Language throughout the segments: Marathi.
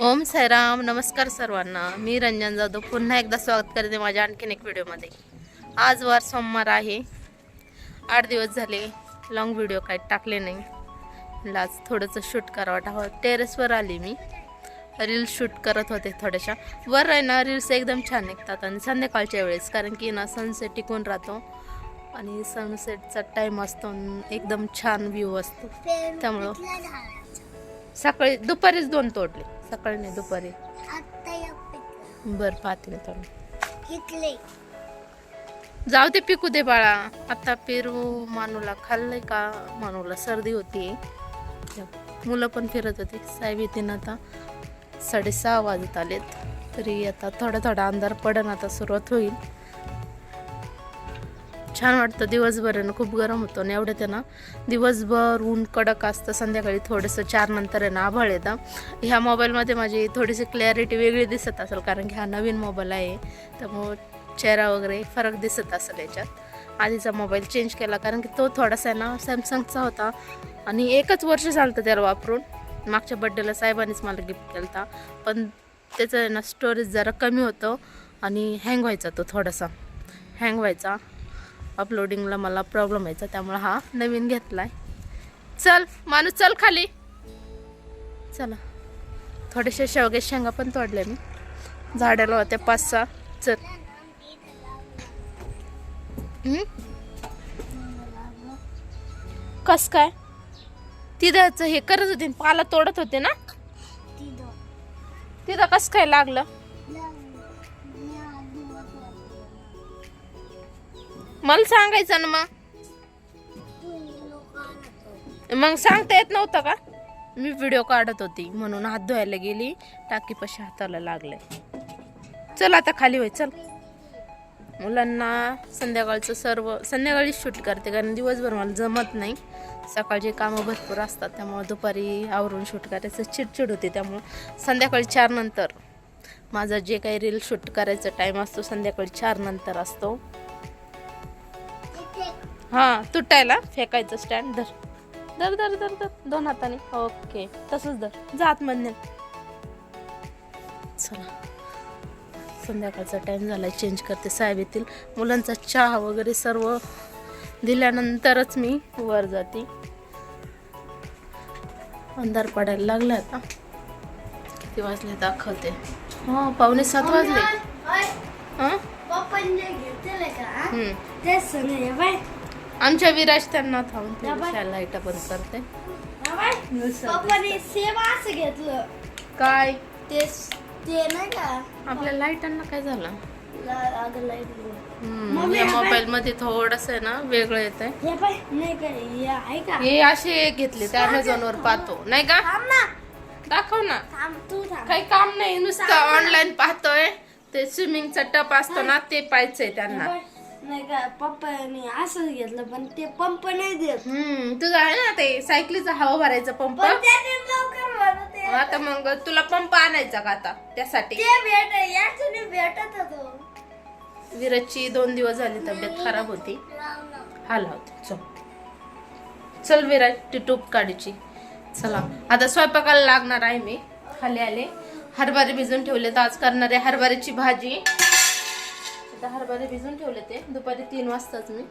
ओम साईराम नमस्कार सर्वांना. मी रंजन जाधव. पुन्हा एकदा स्वागत करते माझ्या आणखीन एक व्हिडिओमध्ये. आज वार सोमवार आहे. आठ दिवस झाले. लॉंग व्हिडिओ काही टाकले नाही. म्हणलं आज थोडंसं शूट करावं वाटावं टेरेसवर हो, आली मी. रील्स शूट करत होते थोड्याशा. वर आहे ना रील्स एकदम छान निघतात. आणि संध्याकाळच्या वेळेस कारण की ना सनसेट टिकून राहतो. आणि सनसेटचा टाईम असतो आणि एकदम छान व्ह्यू असतो. त्यामुळं सकाळी दुपारीच दोन तोडले. सकाळी नाही दुपारी. बर पाहते थोडं जाऊ दे पिकू दे बाळा. आता पेरू मानूला खाल्लंय का? मानूला सर्दी होती. मुलं पण फिरत होती. साहेब येते आता. साडेसहा वाजत आलेत. तरी आता थोडा थोडा अंधार पडन आता सुरुवात होईल. छान वाटतं दिवसभर आहे ना खूप गरम होतं आणि एवढं ना दिवसभर ऊन कडक असतं संध्याकाळी थोडंसं चार नंतर आहे ना आभाळ येतं. ह्या मोबाईलमध्ये माझी थोडीशी क्लॅरिटी वेगळी दिसत असेल कारण की हा नवीन मोबाईल आहे. त्यामुळं चेहरा वगैरे फरक दिसत असेल याच्यात. आधीचा मोबाईल चेंज केला कारण की तो थोडासा आहे ना सॅमसंगचा होता. आणि एकच वर्ष झालं त्याला वापरून. मागच्या बड्डेला साहेबांनीच मला गिफ्ट केला होता पण त्याचं आहे ना स्टोरेज जरा कमी होतं आणि हँग व्हायचा तो थोडासा. हँग व्हायचा. अपलोडिंगला मला प्रॉब्लेम यायचा त्यामुळे हा नवीन घेतलाय. चल माणूस चल खाली. चला. थोडेसे शेवगे शेंगा पण तोडले मी. झाडाला होत्या पाच सहा. चल? कस काय? तिथं हे करत होते पाला तोडत होते ना? तिथं कस काय लागलं? मला सांगायचं ना मग. मग सांगता येत नव्हतं का? मी व्हिडिओ काढत होती. म्हणून हात धुवायला गेली. टाकीपाशी हाताला लागले. चल आता खाली होय चल. मुलांना संध्याकाळचं सर्व संध्याकाळीच शूट करते. कारण दिवसभर मला जमत नाही. सकाळची कामं भरपूर असतात त्यामुळं दुपारी आवरून शूट करायचं. चिडचिड होते त्यामुळं संध्याकाळी चारनंतर माझा जे काही रील शूट करायचा टाईम असतो संध्याकाळी चारनंतर असतो. हां तुटायला. फेकायचं स्टँड धर. धर धर धर धर. दोन हाताने. ओके तसंच धर. जात म्हणजे चला. संध्याकाळचा टाईम झाला चेंज करते साहेब येतील. मुलांचा चहा वगैरे सर्व दिल्यानंतरच मी वर जाते. अंधार पडायला लागला आता. किती वाजले दाखवते हो पावणे सात वाजले. हां. आमच्या विराज त्यांना थांबून लाइट बंद करते. सेम असं घेतलं. काय? ते ते नाही का? आपल्या लाईटांना काय झालं? मोबाईल मध्ये थोडस आहे ना वेगळं येत आहे हे पाय नाही का? आहे का? असे घेतले त्या अमेझॉन वर पाहतो. नाही का? दाखव ना. तू काही काम नाही नुसतं ऑनलाईन पाहतोय. ते स्विमिंगचा टप असतो ना ते पाहायचंय त्यांना. नाही का पप्पाने असंच घेतलं पण ते पंप नाही देत. हम्म तुझं आहे ना ते सायकलीचा हवा भरायचा पंप? पण त्याने लवकर म्हणत ते आता मग तुला पंप आणायचा का आता त्यासाठी? ते भेट याच्याने भेटत होतो. विरजची दोन दिवस झाली तब्येत खराब होती. हा लावते चल. चल विराज ती टूप काढायची चला आता स्वयंपाकाला लागणार आहे मी. खाली आले. हरभरे भिजून ठेवले तर आज करणार आहे हरभऱ्याची भाजी. आता हरभरे भिजून ठेवले ते. दुपारी तीन वाजताच मी.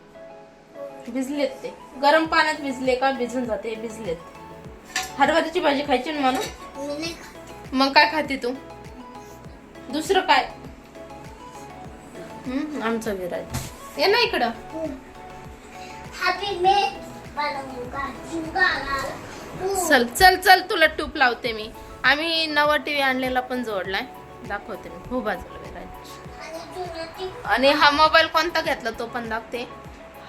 भिजलेत ते. गरम पाण्यात भिजले का भिजून जाते भिजलेत. हरभऱ्याची भाजी खायची ना म्हणून मग काय खाते तू? दुसरं काय? हम्म, आमचा विराज. ये ना इकडं. चल चल चल तुला टूप लावते मी. आम्ही नवा टीव्ही आणलेला पण जोडलाय. दाखवते मी. खूप बाजूला. आणि हा मोबाईल कोणता घेतला तो पण दाखते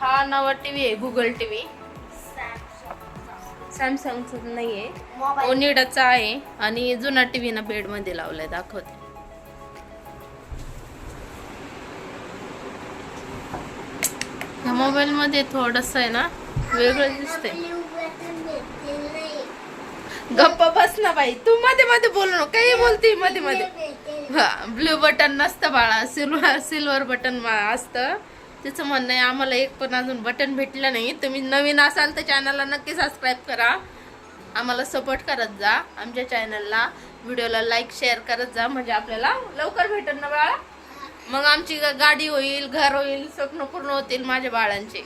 हा नवा टीव्ही आहे गुगल टीव्ही. सॅमसंगचा नाही आहे ओनिडाचा आहे आणि जुना टीव्ही ना बेडमध्ये लावलाय दाखवते. ह्या मोबाईल मध्ये थोडस आहे ना वेगळं दिसतंय. गप्प बस ना बाई तू मध्ये मध्ये बोलू नको काही बोलते मध्ये मध्ये. हा ब्ल्यू बटन नसतं बाळा. सिल्वर सिल्वर बटन असतं. तिचं म्हणणं आहे आम्हाला एक पण अजून बटन भेटलं नाही. तुम्ही नवीन असाल तर चॅनलला नक्की सबस्क्राईब करा. आम्हाला सपोर्ट करत जा. आमच्या चॅनलला व्हिडिओला लाईक शेअर करत जा. म्हणजे आपल्याला लवकर भेटेल ना बाळा? मग आमची गाडी होईल घर होईल स्वप्न पूर्ण होतील माझ्या बाळांचे.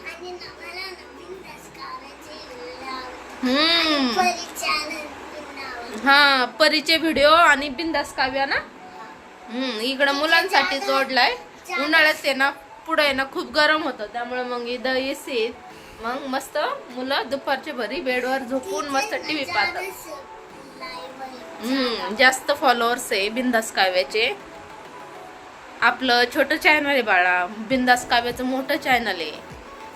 हम्म. हा परीचे व्हिडिओ आणि बिंदास काव्या ना? हम्म इकडं मुलांसाठी जोडलाय. उन्हाळ्यात ते ना पुढे ना खूप गरम होतं. त्यामुळे मग इथं एसी मग मस्त मुलं दुपारच्या भरी बेडवर झोपून मस्त टीव्ही पाहतात. हम्म जास्त फॉलोअर्स आहे बिंदास काव्याचे. आपलं छोटं चॅनल आहे बाळा. बिंदास काव्याचं मोठं चॅनल आहे.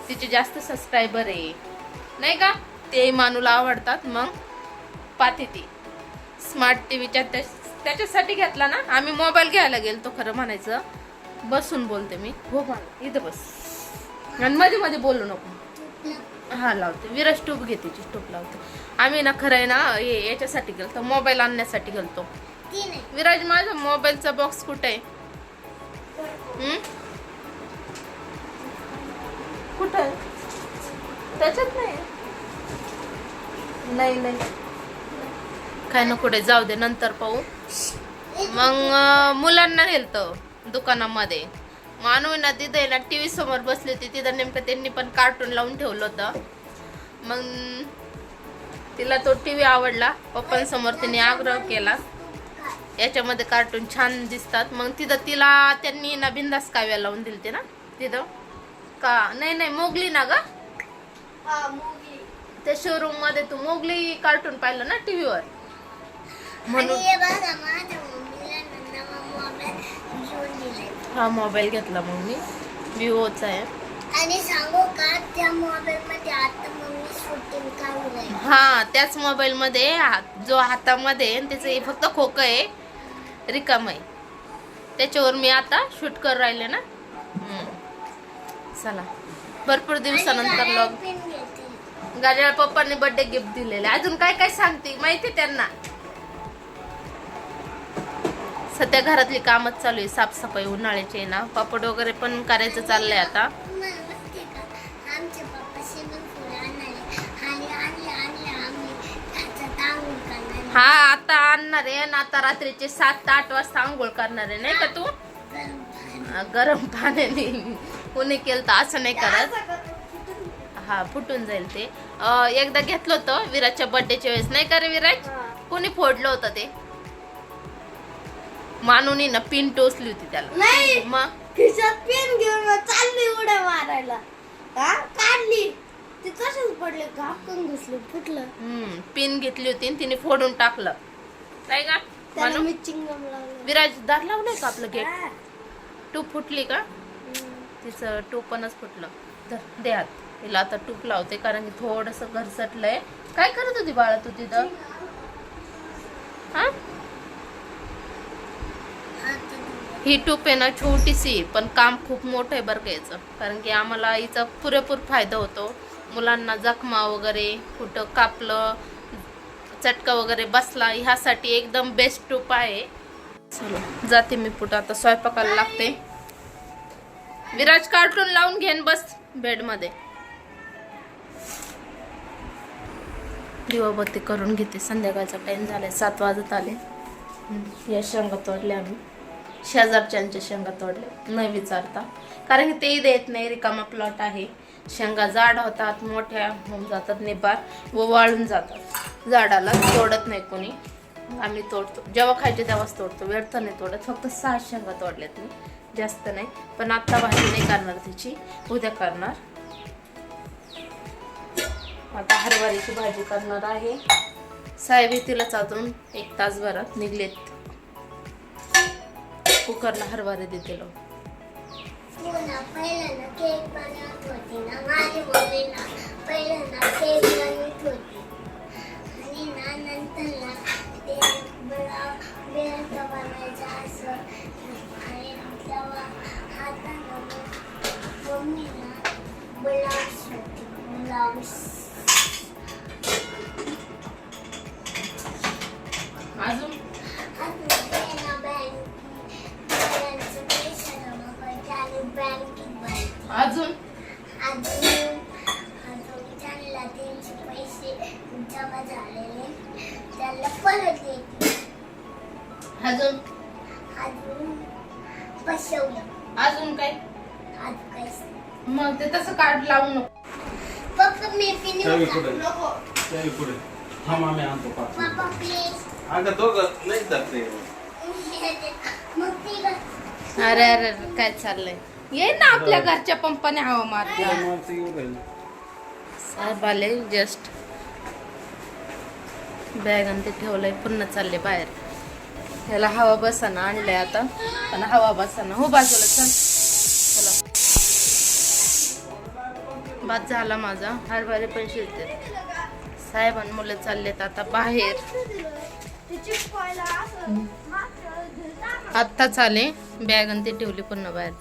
तिचे जास्त सबस्क्रायबर आहे. नाही का? ते मानूला आवडतात. मग पाहते ती. स्मार्ट टी व्हीच्या त्याच्यासाठी घेतला ना? आम्ही मोबाईल घ्यायला गेलतो खरं म्हणायचं. बसून बोलते मी. हो बाळा इथं बस. आणि मध्ये मध्ये बोलू नको. हा लावते. विराज टूप घेते ती टूप लावते. आम्ही ना खरं आहे ना हे याच्यासाठी गेलतो मोबाईल आणण्यासाठी गेलतो. विराज माझा मोबाईलचा बॉक्स कुठे आहे? कुठं आहे? त्याच्यात नाही नाही नाही. काय ना कुठे जाऊ दे नंतर पाहू. मग मुलांना नेलतं दुकानामध्ये. मानवी ना तिथे ना टी व्ही समोर बसली होती. तिथं नेमकं त्यांनी पण कार्टून लावून ठेवलं होतं. मग तिला तो टी व्ही आवडला. पप्पांसमोर तिने आग्रह केला. याच्यामध्ये कार्टून छान दिसतात. मग तिथं तिला त्यांनी ना बिंदास काव्या लावून दिली ते ना तिथं. का? नाही नाही मोगली ना ग? त्या शोरूममध्ये तू मोगली कार्टून पाहिलं ना टीव्हीवर म्हणून हा मोबाईल घेतला मग मी विवोचा आहे. आणि सांगू का त्या मोबाईल मध्ये आता मम्मी शूटिंग काढू हा त्याच मोबाईल मध्ये जो हातामध्ये त्याचं हे फक्त खोकं आहे. रिकाम आहे. त्याच्यावर मी आता शूट करून राहिले ना. चला. भरपूर दिवसानंतर लॉग गाड्या पप्पांनी बर्थडे गिफ्ट दिलेले अजून काय काय सांगते? माहिती त्यांना. सध्या घरातली कामच चालू आहे साफसफाई उन्हाळ्याची ना. पापड वगैरे पण करायचं चाललंय आता. हा आता आणणार आहे आणि आता रात्रीचे सात ते आठ वाजता आंघोळ करणार आहे नाही का तू? गरम पाण्याने. कोणी केलं तर असं नाही करत. हा फुटून जाईल ते. एकदा घेतलं होतं विराजच्या बर्थडेच्या वेळेस नाही का रे विराज? कोणी फोडलं होतं ते? मानूनी ना पिन टोचली होती त्याला. नाही मग? खिशात पेन घेऊन चालली उड्या मारायला. हा काढली. ते तसेच पडले? घापकन घुसले फुटलं. हम्म पिन घेतली होती आणि तिने फोडून टाकलं. नाही का? त्याला मानू? मी चिंगम लावलं. विराज दार लावलंय का आपलं गेट हा. टूप फुटली का? तिचं टूप पणच फुटलं. तर दे आत. तिला आता टूप लावते कारण की थोडस घरसटलंय. काय करत होती बाळा तू तिथं? हा आता धुवून. ही टूप आहे ना छोटीशी पण काम खूप मोठं आहे बरं का याचं. कारण की आम्हाला हिचा पुरेपूर फायदा होतो. मुलांना जखमा वगैरे कुठं कापलं चटका वगैरे बसला ह्यासाठी एकदम बेस्ट टूप आहे. चलो जाते मी पुढं. आता स्वयंपाकाला लागते. विराज कार्टून लावून घेन बस बेडमध्ये. दिवाबत्ती करून घेते. संध्याकाळचा टाईम झालाय सात वाजत आले. हम्म, या शेंगा तोडल्या आम्ही. शेजारच्यांच्या शेंगा तोडल्या. न विचारता. कारण की तेही देत नाही. रिकामा प्लॉट आहे. शेंगा जाड होतात मोठ्या होऊन जातात निबार व वाळून जातात. झाडाला तोडत नाही कोणी. आम्ही तोडतो. जेव्हा खायचे तेव्हाच तोडतो. व्यर्थ नाही तोडत. फक्त सहा शेंगा तोडल्यात मी. जास्त नाही. पण आत्ता भाजी नाही करणार तिची. उद्या करणार. आता हरभऱ्याची भाजी करणार आहे. साहेब तिला अजून एक तासभरात निघलेत. कुकरला हरभरे देते लोक हो अरे अरे अरे, काय चाललंय? ये ना आपल्या घरच्या पंपाने हवा मारला जस्ट बॅग आणि ते ठेवलंय पुन्हा चालले बाहेर. ह्याला हवा बसाना आणलंय आता. पण हवा बसाना. हो बाजूला चला. बाद झाला माझा. हरभरे पण शिजते साहेब आणि मुलं चाललेत आता बाहेर. आत्ताच आले. बॅग आणि ते ठेवली पूर्ण बाहेर.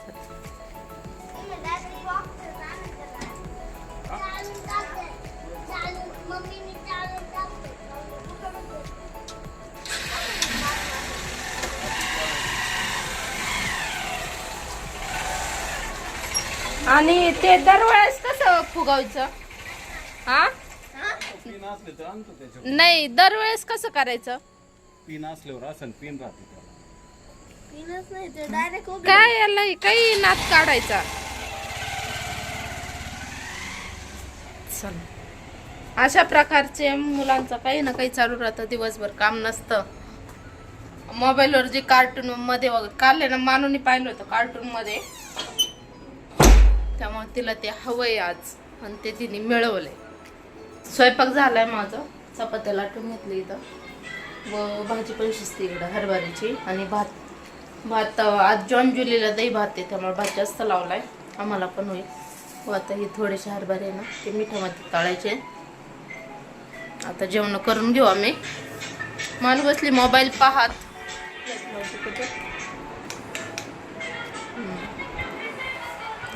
आणि ते दरवेळेस कसं फुगायचं हा? पिन असले तर आणतो त्याच्यावर. नाही दरवेळेस कसं करायचं? पिन असल्यावर असं पिन राहते त्याला. पिनच नाही ते डायरेक्ट काय याला हे काही नाच काढायचा? चल. अशा प्रकारचे मुलांचं काही ना काही चालू राहतं दिवसभर काम नसतं. मोबाईलवर जे कार्टून मध्ये वगैरे काढले ना मानुनी पाहिलं होतं कार्टून मध्ये. त्यामुळे तिला ते हवंय आज. आणि ते तिने मिळवलंय. स्वयंपाक झाला आहे माझं. चपात्या लाटून घेतली इथं. व भाजी पण शिजते इकडं हरभऱ्याची. आणि भात. भात आज जॉन जुलीला दही भात आहे त्यामुळे भात जास्त लावला आहे आम्हाला पण होईल. व आता हे थोडेसे हरभरे ना ते मिठामध्ये तळायचे आता जेवण करून घेऊ आम्ही. मानू बसली मोबाईल पाहात.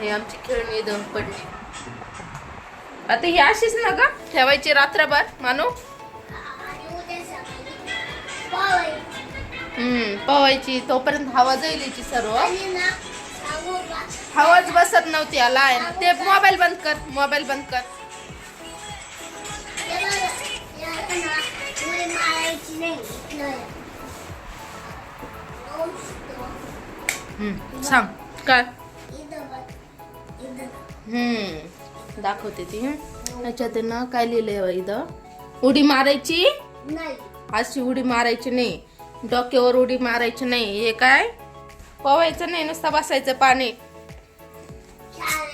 हे आमची खेळणी दोन पडली. आता ही अशीच ना का ठेवायची रात्रभर. मानू? हम्म पवायची. तोपर्यंत हवा जाईल याची सर्व. हवाच बसत नव्हती याला. ते मोबाईल बंद कर मोबाईल बंद कर. सांग. काय? हम्म. दाखवते ती. याच्यात ना काय लिहिलंय इथं? उडी मारायची? नाही. अशी उडी मारायची नाही. डोक्यावर उडी मारायची नाही. हे काय? पवायचं नाही नुसतं बसायचं पाणी.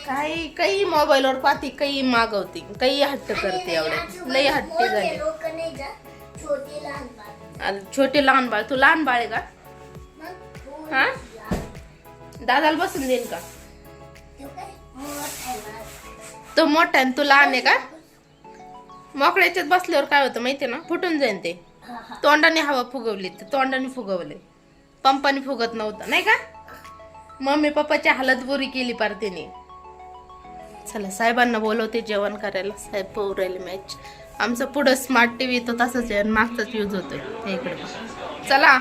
काही काही मोबाईलवर पाहते काही मागवते काही हट्ट करते एवढे लई हट्टी झाली. छोटे लहान बाळ. आणि छोटे लहान बाळ. तू लहान बाळ आहे का? हा? दादाला बसून देईन का? तो मोठा आहे आणि तू लहान आहे का? मोकळ्याच्यात बसल्यावर काय होतं माहितीये ना? फुटून जाईन ते. तोंडाने हवा फुगवली तर तोंडाने फुगवले. पंपाने फुगत नव्हतं नाही का? मम्मी पप्पाची हालत बुरी केली पार तिने. चला साहेबांना बोलवते जेवण करायला. साहेब पोहू मॅच आमचं पुढं स्मार्ट टी व्ही तो तसंच आहे आणि मागचाच यूज होतोय. इकडे चला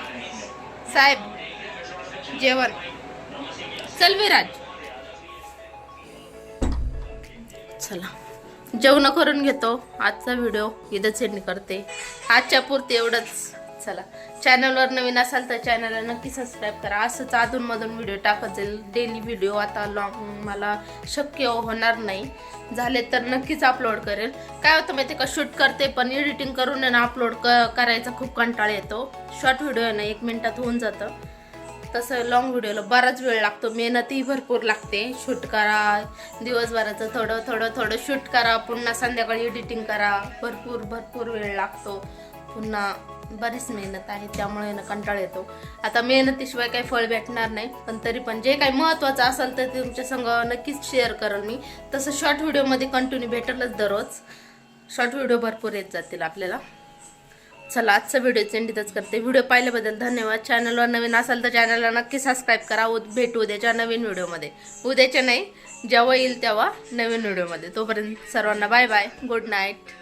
साहेब जेवण. चल विराज. चला. जेवण करून घेतो. आजचा व्हिडिओ इथंच एंड करते. आजच्या पुरते एवढंच. चला. चॅनलवर नवीन असाल तर चॅनलला नक्की सबस्क्राईब करा. असंच अधूनमधून व्हिडिओ टाकत जाईल. डेली व्हिडिओ आता लॉंग मला शक्य होणार नाही. झाले तर नक्कीच अपलोड करेल. काय होतं माहिती का? शूट करते पण एडिटिंग करून ना अपलोड क करायचा खूप कंटाळा येतो. शॉर्ट व्हिडिओ आहे ना एक मिनटात होऊन जातं. तसं लॉंग व्हिडिओला बराच वेळ लागतो. मेहनतही भरपूर लागते. शूट करा. दिवसभराचं थोडं थोडं थोडं शूट करा. पुन्हा संध्याकाळी एडिटिंग करा. भरपूर भरपूर वेळ लागतो. पुन्हा बरीच मेहनत आहे. त्यामुळे ना कंटाळा येतो. आता मेहनतीशिवाय काही फळ भेटणार नाही. पण तरी पण जे काही महत्त्वाचं असेल तर ते तुमच्या संग नक्कीच शेअर करेल मी. तसं शॉर्ट व्हिडिओमध्ये कंटिन्यू भेटेलच दररोज. शॉर्ट व्हिडिओ भरपूर येत जातील आपल्याला. चला आजचा व्हिडिओ चेंडितच करते. व्हिडिओ पाहिल्याबद्दल धन्यवाद. चॅनलवर नवीन असाल तर चॅनलला नक्की सबस्क्राईब करा. उद भेटू उद्याच्या नवीन व्हिडिओमध्ये उद्याच्या नाही जेव्हा येईल तेव्हा नवीन व्हिडिओमध्ये तोपर्यंत सर्वांना बाय बाय गुड नाईट